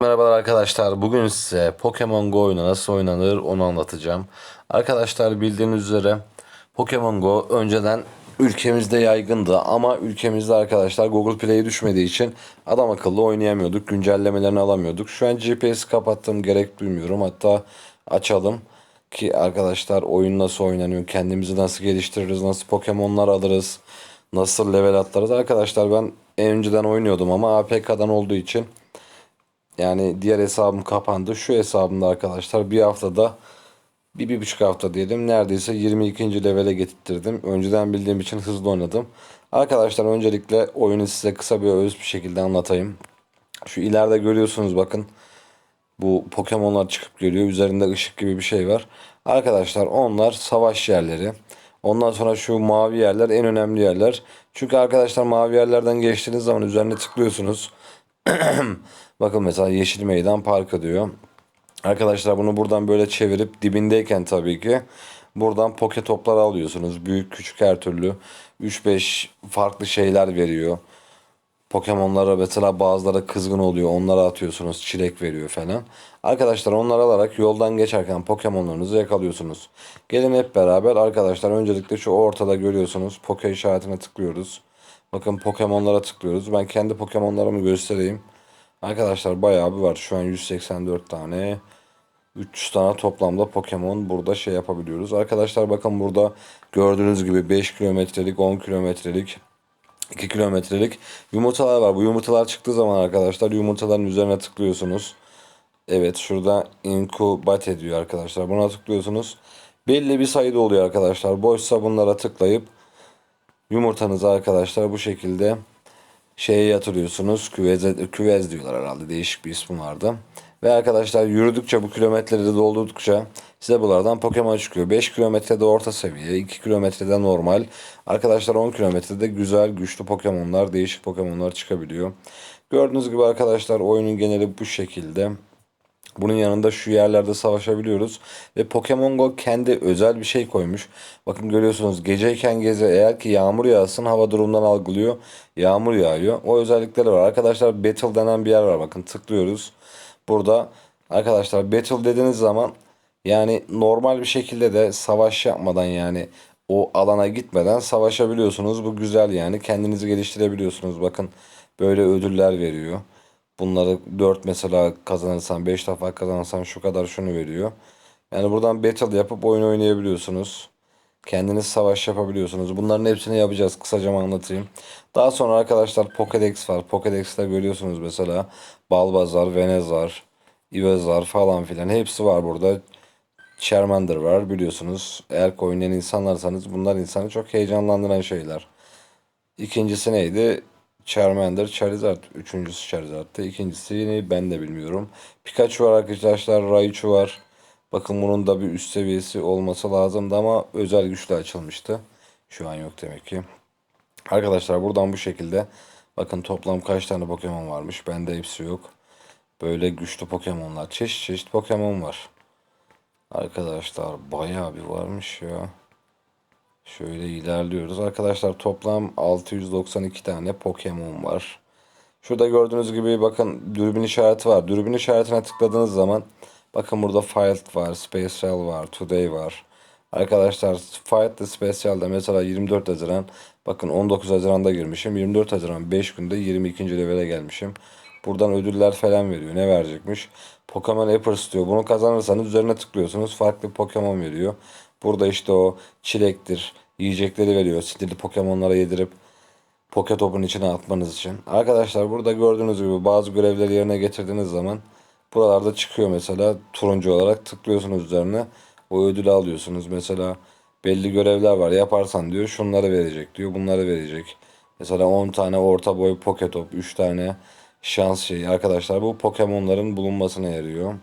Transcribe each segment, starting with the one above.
Merhabalar arkadaşlar. Bugün size Pokemon Go oyunu nasıl oynanır onu anlatacağım. Arkadaşlar bildiğiniz üzere Pokemon Go önceden ülkemizde yaygındı ama ülkemizde arkadaşlar Google Play'e düşmediği için adam akıllı oynayamıyorduk. Güncellemelerini alamıyorduk. Şu an GPS'i kapattım gerek duymuyorum. Hatta açalım ki arkadaşlar oyun nasıl oynanıyor, kendimizi nasıl geliştiririz, nasıl Pokemon'lar alırız, nasıl level atlarız. Arkadaşlar ben önceden oynuyordum ama APK'dan olduğu için yani diğer hesabım kapandı. Şu hesabımda arkadaşlar bir haftada bir, bir buçuk hafta diyelim neredeyse 22. levele getirttirdim. Önceden bildiğim için hızlı oynadım. Arkadaşlar öncelikle oyunu size kısa bir öz bir şekilde anlatayım. Şu ileride görüyorsunuz bakın. Bu Pokemon'lar çıkıp geliyor. Üzerinde ışık gibi bir şey var. Arkadaşlar onlar savaş yerleri. Ondan sonra şu mavi yerler en önemli yerler. Çünkü arkadaşlar mavi yerlerden geçtiğiniz zaman üzerine tıklıyorsunuz. Bakın mesela Yeşil Meydan Parkı diyor. Arkadaşlar bunu buradan böyle çevirip dibindeyken tabii ki buradan poke toplar alıyorsunuz. Büyük küçük her türlü 3-5 farklı şeyler veriyor. Pokemon'lara mesela bazıları kızgın oluyor. Onlara atıyorsunuz. Çilek veriyor falan. Arkadaşlar onları alarak yoldan geçerken Pokemon'larınızı yakalıyorsunuz. Gelin hep beraber arkadaşlar öncelikle şu ortada görüyorsunuz. Poke işaretine tıklıyoruz. Bakın Pokemon'lara tıklıyoruz. Ben kendi Pokemon'larımı göstereyim. Arkadaşlar bayağı bir var. Şu an 184 tane. 300 tane toplamda Pokemon burada şey yapabiliyoruz. Arkadaşlar bakın burada gördüğünüz gibi 5 kilometrelik, 10 kilometrelik, 2 kilometrelik yumurtalar var. Bu yumurtalar çıktığı zaman arkadaşlar yumurtaların üzerine tıklıyorsunuz. Evet şurada inkubate ediyor arkadaşlar. Buna tıklıyorsunuz. Belli bir sayıda oluyor arkadaşlar. Boşsa bunlara tıklayıp yumurtanızı arkadaşlar bu şekilde şeye yatırıyorsunuz. Küveze, küvez diyorlar herhalde. Değişik bir ismi vardı. Ve arkadaşlar yürüdükçe bu kilometreleri doldurdukça size bunlardan Pokemon çıkıyor. 5 kilometrede orta seviye, 2 kilometrede normal. Arkadaşlar 10 kilometrede güzel, güçlü Pokemon'lar, değişik Pokemon'lar çıkabiliyor. Gördüğünüz gibi arkadaşlar oyunun geneli bu şekilde. Bunun yanında şu yerlerde savaşabiliyoruz. Ve Pokemon Go kendi özel bir şey koymuş. Bakın görüyorsunuz geceyken geze eğer ki yağmur yağsın hava durumundan algılıyor. Yağmur yağıyor. O özellikleri var. Arkadaşlar Battle denen bir yer var. Bakın tıklıyoruz. Burada arkadaşlar Battle dediğiniz zaman yani normal bir şekilde de savaş yapmadan yani o alana gitmeden savaşabiliyorsunuz. Bu güzel yani. Kendinizi geliştirebiliyorsunuz. Bakın böyle ödüller veriyor. Bunları 4 mesela kazanırsan 5 defa kazanırsan şu kadar şunu veriyor. Yani buradan battle yapıp oyun oynayabiliyorsunuz. Kendiniz savaş yapabiliyorsunuz. Bunların hepsini yapacağız. Kısaca anlatayım. Daha sonra arkadaşlar Pokédex var. Pokédex'te görüyorsunuz mesela Balbazar, Venezar, Ivezar falan filan. Hepsi var burada. Charmander var biliyorsunuz. Eğer oynayan insanlarsanız bunlar insanı çok heyecanlandıran şeyler. İkincisi neydi? Charmander, Charizard. Üçüncüsü Charizard'tı. İkincisini ben de bilmiyorum. Pikachu var arkadaşlar. Raichu var. Bakın bunun da bir üst seviyesi olması lazımdı ama özel güçle açılmıştı. Şu an yok demek ki. Arkadaşlar buradan bu şekilde bakın toplam kaç tane Pokemon varmış. Bende hepsi yok. Böyle güçlü Pokemon'lar. Çeşit çeşit Pokemon var. Arkadaşlar bayağı bir varmış ya. Şöyle ilerliyoruz. Arkadaşlar toplam 692 tane Pokemon var. Şurada gördüğünüz gibi bakın dürbün işareti var. Dürbün işaretine tıkladığınız zaman bakın burada Fight var, Special var, Today var. Arkadaşlar Fight the Special'da mesela 24 Haziran bakın 19 Haziran'da girmişim. 24 Haziran 5 günde 22. levele gelmişim. Buradan ödüller falan veriyor. Ne verecekmiş? Pokemon Apples diyor. Bunu kazanırsanız üzerine tıklıyorsunuz. Farklı Pokemon veriyor. Burada işte o çilektir. Yiyecekleri veriyor. Sinirli Pokemon'lara yedirip Poketop'un içine atmanız için. Arkadaşlar burada gördüğünüz gibi bazı görevleri yerine getirdiğiniz zaman buralarda çıkıyor mesela turuncu olarak tıklıyorsunuz üzerine. O ödülü alıyorsunuz. Mesela belli görevler var. Yaparsan diyor şunları verecek diyor. Bunları verecek. Mesela 10 tane orta boy Poketop, 3 tane şans şeyi. Arkadaşlar bu Pokemon'ların bulunmasına yarıyor.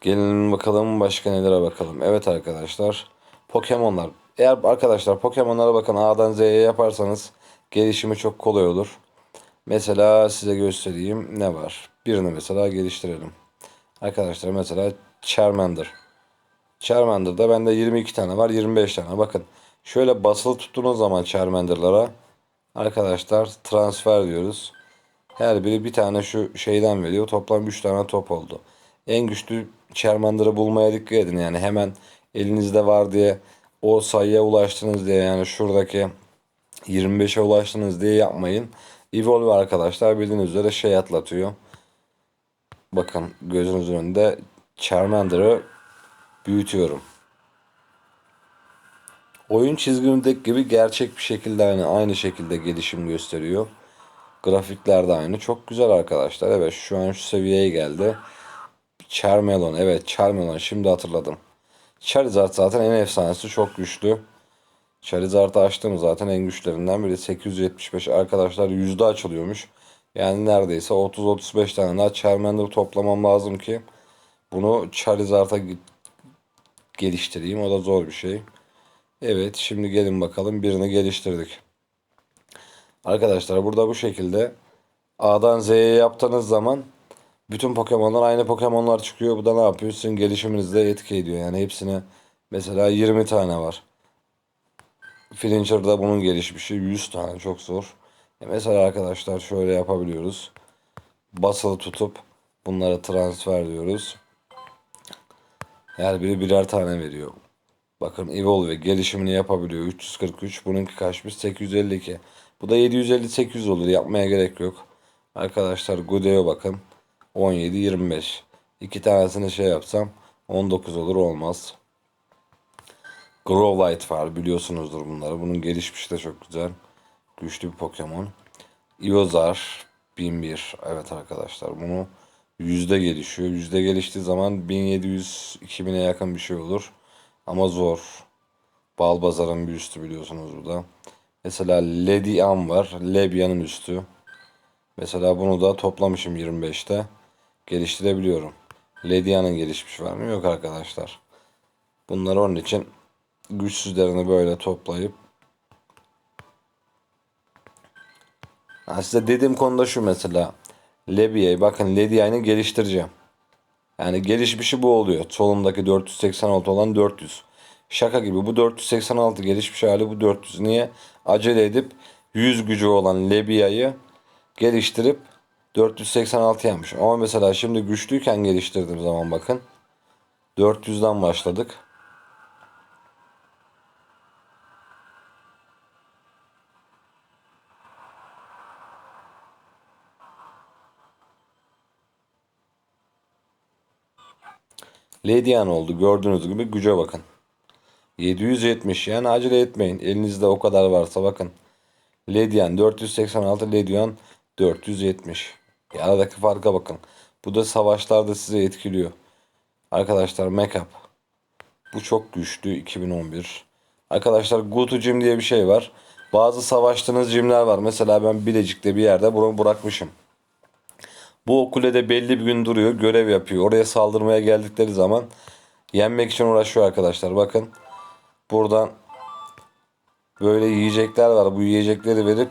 Gelin bakalım başka nelere bakalım. Evet arkadaşlar. Pokemon'lar. Eğer arkadaşlar Pokemon'lara bakın A'dan Z'ye yaparsanız gelişimi çok kolay olur. Mesela size göstereyim ne var. Birini mesela geliştirelim. Arkadaşlar mesela Charmander. Charmander'da bende 22 tane var 25 tane. Bakın şöyle basılı tuttuğunuz zaman Charmander'lara arkadaşlar transfer diyoruz. Her biri bir tane şu şeyden veriyor. Toplam 3 tane top oldu. En güçlü Charmander'ı bulmaya dikkat edin. Yani hemen elinizde var diye o sayıya ulaştınız diye yani şuradaki 25'e ulaştınız diye yapmayın. Evolve arkadaşlar bildiğiniz üzere şey atlatıyor. Bakın gözünüzün önünde Charmander'ı büyütüyorum. Oyun çizgimdeki gibi gerçek bir şekilde aynı, aynı şekilde gelişim gösteriyor. Grafikler de aynı. Çok güzel arkadaşlar. Evet şu an şu seviyeye geldi. Charmelon. Evet Charmelon. Şimdi hatırladım. Charizard zaten en efsanesi. Çok güçlü. Charizard'ı açtım zaten en güçlerinden biri. 875 arkadaşlar yüzde açılıyormuş. Yani neredeyse 30-35 tane daha Charmander toplamam lazım ki bunu Charizard'a geliştireyim. O da zor bir şey. Evet şimdi gelin bakalım birini geliştirdik. Arkadaşlar burada bu şekilde A'dan Z'ye yaptığınız zaman bütün Pokemon'lar aynı Pokemon'lar çıkıyor. Bu da ne yapıyor? Sizin gelişiminizde etki ediyor. Yani hepsine mesela 20 tane var. Flincher'da bunun gelişmişi 100 tane çok zor. E mesela arkadaşlar şöyle yapabiliyoruz. Basılı tutup bunlara transfer diyoruz. Her biri birer tane veriyor. Bakın Evolve gelişimini yapabiliyor. 343. Bununki kaçmış? 852. Bu da 750-800 olur. Yapmaya gerek yok. Arkadaşlar Gude'ye bakın. 17-25. İki tanesini şey yapsam 19 olur olmaz. Growlite var biliyorsunuzdur bunları. Bunun gelişmişi de çok güzel. Güçlü bir Pokemon. Iozar 1001. Evet arkadaşlar bunu yüzde gelişiyor. Yüzde geliştiği zaman 1700-2000'e yakın bir şey olur. Ama zor. Balbazar'ın bir üstü biliyorsunuz bu da. Mesela Lady Am var. Lebia'nın üstü. Mesela bunu da toplamışım 25'te. Geliştirebiliyorum. Ledia'nın gelişmiş var mı? Yok arkadaşlar. Bunları onun için güçsüzlerini böyle toplayıp ha size dediğim konuda şu mesela. Lebia'yı bakın Ledia'yı geliştireceğim. Yani gelişmişi bu oluyor. Solumdaki 486 olan 400. Şaka gibi bu 486 gelişmiş hali bu 400. Niye? Acele edip 100 gücü olan Lebia'yı geliştirip 486 yapmış. Ama mesela şimdi güçlüyken geliştirdiğim zaman bakın 400'den başladık. Ledian oldu. Gördüğünüz gibi güce bakın. 770 yani acele etmeyin. Elinizde o kadar varsa bakın. Ledian 486 Ledian 470. Ya aradaki farka bakın. Bu da savaşlarda size etkiliyor. Arkadaşlar Makeup. Bu çok güçlü 2011. Arkadaşlar Go to Gym diye bir şey var. Bazı savaştığınız jimler var. Mesela ben Bilecik'te bir yerde bunu bırakmışım. Bu kulede belli bir gün duruyor. Görev yapıyor. Oraya saldırmaya geldikleri zaman yenmek için uğraşıyor arkadaşlar. Bakın. Buradan böyle yiyecekler var. Bu yiyecekleri verip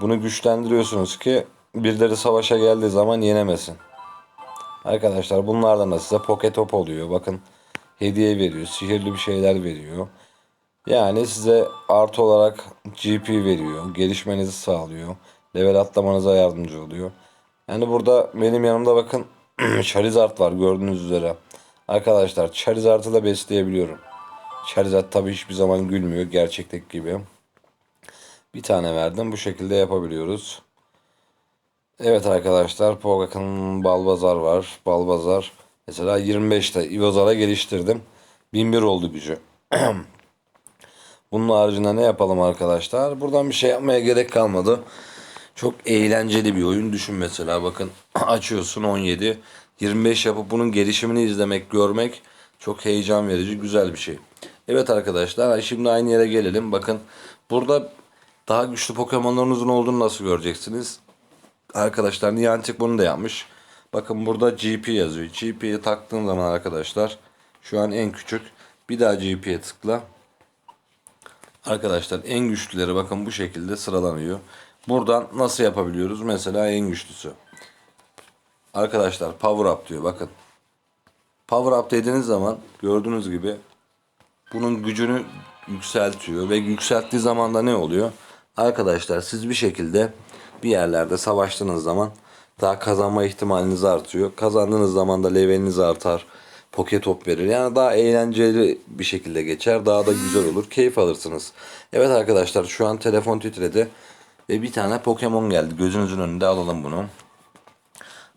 bunu güçlendiriyorsunuz ki birileri savaşa geldiği zaman yenemesin. Arkadaşlar bunlardan da size pocket top oluyor. Bakın hediye veriyor. Sihirli bir şeyler veriyor. Yani size artı olarak GP veriyor. Gelişmenizi sağlıyor. Level atlamanıza yardımcı oluyor. Yani burada benim yanımda bakın Charizard var gördüğünüz üzere. Arkadaşlar Charizard'ı da besleyebiliyorum. Charizard tabi hiçbir zaman gülmüyor gerçekteki gibi. Bir tane verdim bu şekilde yapabiliyoruz. Evet arkadaşlar Pogak'ın Balbazar var. Balbazar mesela 25'te Ivozar'a geliştirdim. 1001 oldu gücü. Bunun haricinde ne yapalım arkadaşlar? Buradan bir şey yapmaya gerek kalmadı. Çok eğlenceli bir oyun. Düşün mesela bakın açıyorsun 17. 25 yapıp bunun gelişimini izlemek, görmek çok heyecan verici, güzel bir şey. Evet arkadaşlar şimdi aynı yere gelelim. Bakın burada daha güçlü Pokemon'larınızın olduğunu nasıl göreceksiniz? Arkadaşlar Niantic bunu da yapmış. Bakın burada GP yazıyor. GP'ye taktığım zaman arkadaşlar şu an en küçük. Bir daha GP'ye tıkla. Arkadaşlar en güçlüleri bakın bu şekilde sıralanıyor. Buradan nasıl yapabiliyoruz? Mesela en güçlüsü. Arkadaşlar power up diyor bakın. Power up dediğiniz zaman gördüğünüz gibi bunun gücünü yükseltiyor ve yükselttiği zaman da ne oluyor? Arkadaşlar siz bir şekilde bir yerlerde savaştığınız zaman daha kazanma ihtimaliniz artıyor. Kazandığınız zaman da leveliniz artar. Poke top verir. Yani daha eğlenceli bir şekilde geçer. Daha da güzel olur. Keyif alırsınız. Evet arkadaşlar şu an telefon titredi. Ve bir tane Pokemon geldi. Gözünüzün önünde alalım bunu.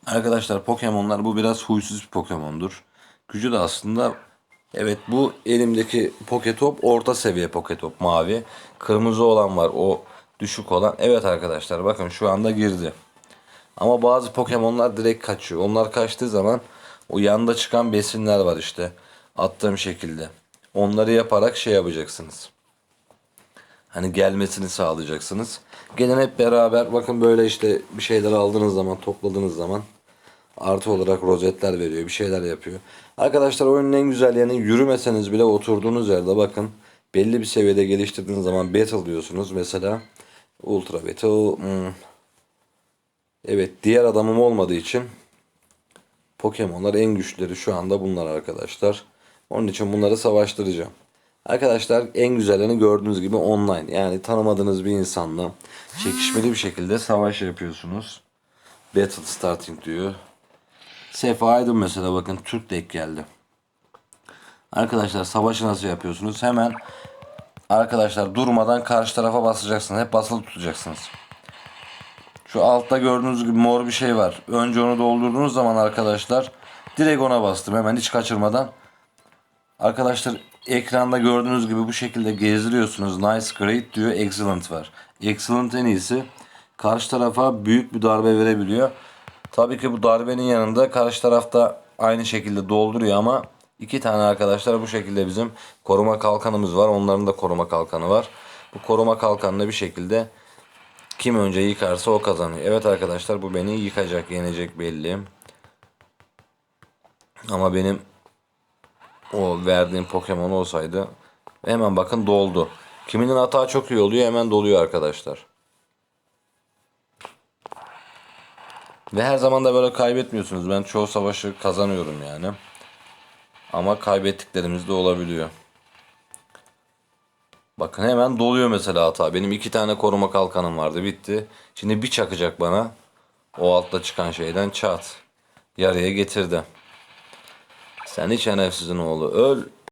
Arkadaşlar Pokemon'lar bu biraz huysuz bir Pokemon'dur. Gücü de aslında evet bu elimdeki Poketop orta seviye Poketop mavi. Kırmızı olan var o düşük olan. Evet arkadaşlar bakın şu anda girdi. Ama bazı Pokemon'lar direkt kaçıyor. Onlar kaçtığı zaman o yanda çıkan besinler var işte. Attığım şekilde. Onları yaparak şey yapacaksınız. Hani gelmesini sağlayacaksınız. Gelin hep beraber bakın böyle işte bir şeyler aldığınız zaman topladığınız zaman artı olarak rozetler veriyor. Bir şeyler yapıyor. Arkadaşlar oyunun en güzel yanı yürümeseniz bile oturduğunuz yerde bakın belli bir seviyede geliştirdiğiniz zaman battle diyorsunuz. Mesela ultra battle hmm. Evet diğer adamım olmadığı için Pokemon'lar en güçleri şu anda bunlar arkadaşlar. Onun için bunları savaştıracağım. Arkadaşlar en güzellerini gördüğünüz gibi online. Yani tanımadığınız bir insanla çekişmeli bir şekilde savaş yapıyorsunuz. Battle starting diyor. Sefa Aydın mesela bakın Türk denk geldi. Arkadaşlar savaşı nasıl yapıyorsunuz? Hemen arkadaşlar durmadan karşı tarafa basacaksınız. Hep basılı tutacaksınız. Şu altta gördüğünüz gibi mor bir şey var. Önce onu doldurduğunuz zaman arkadaşlar direkt ona bastım hemen hiç kaçırmadan. Arkadaşlar ekranda gördüğünüz gibi bu şekilde gezdiriyorsunuz. Nice, great diyor. Excellent var. Excellent en iyisi. Karşı tarafa büyük bir darbe verebiliyor. Tabii ki bu darbenin yanında karşı tarafta aynı şekilde dolduruyor ama iki tane arkadaşlar bu şekilde bizim koruma kalkanımız var. Onların da koruma kalkanı var. Bu koruma kalkanını bir şekilde kim önce yıkarsa o kazanıyor. Evet arkadaşlar bu beni yıkacak, yenecek belli. Ama benim o verdiğim Pokemon olsaydı hemen bakın doldu. Kiminin hata çok iyi oluyor hemen doluyor arkadaşlar. Ve her zaman da böyle kaybetmiyorsunuz. Ben çoğu savaşı kazanıyorum yani. Ama kaybettiklerimiz de olabiliyor. Bakın hemen doluyor mesela hata. Benim iki tane koruma kalkanım vardı bitti. Şimdi bir çakacak bana. O altta çıkan şeyden çat. Yarıya getirdi. Sen hiç şerefsizin oğlu öl.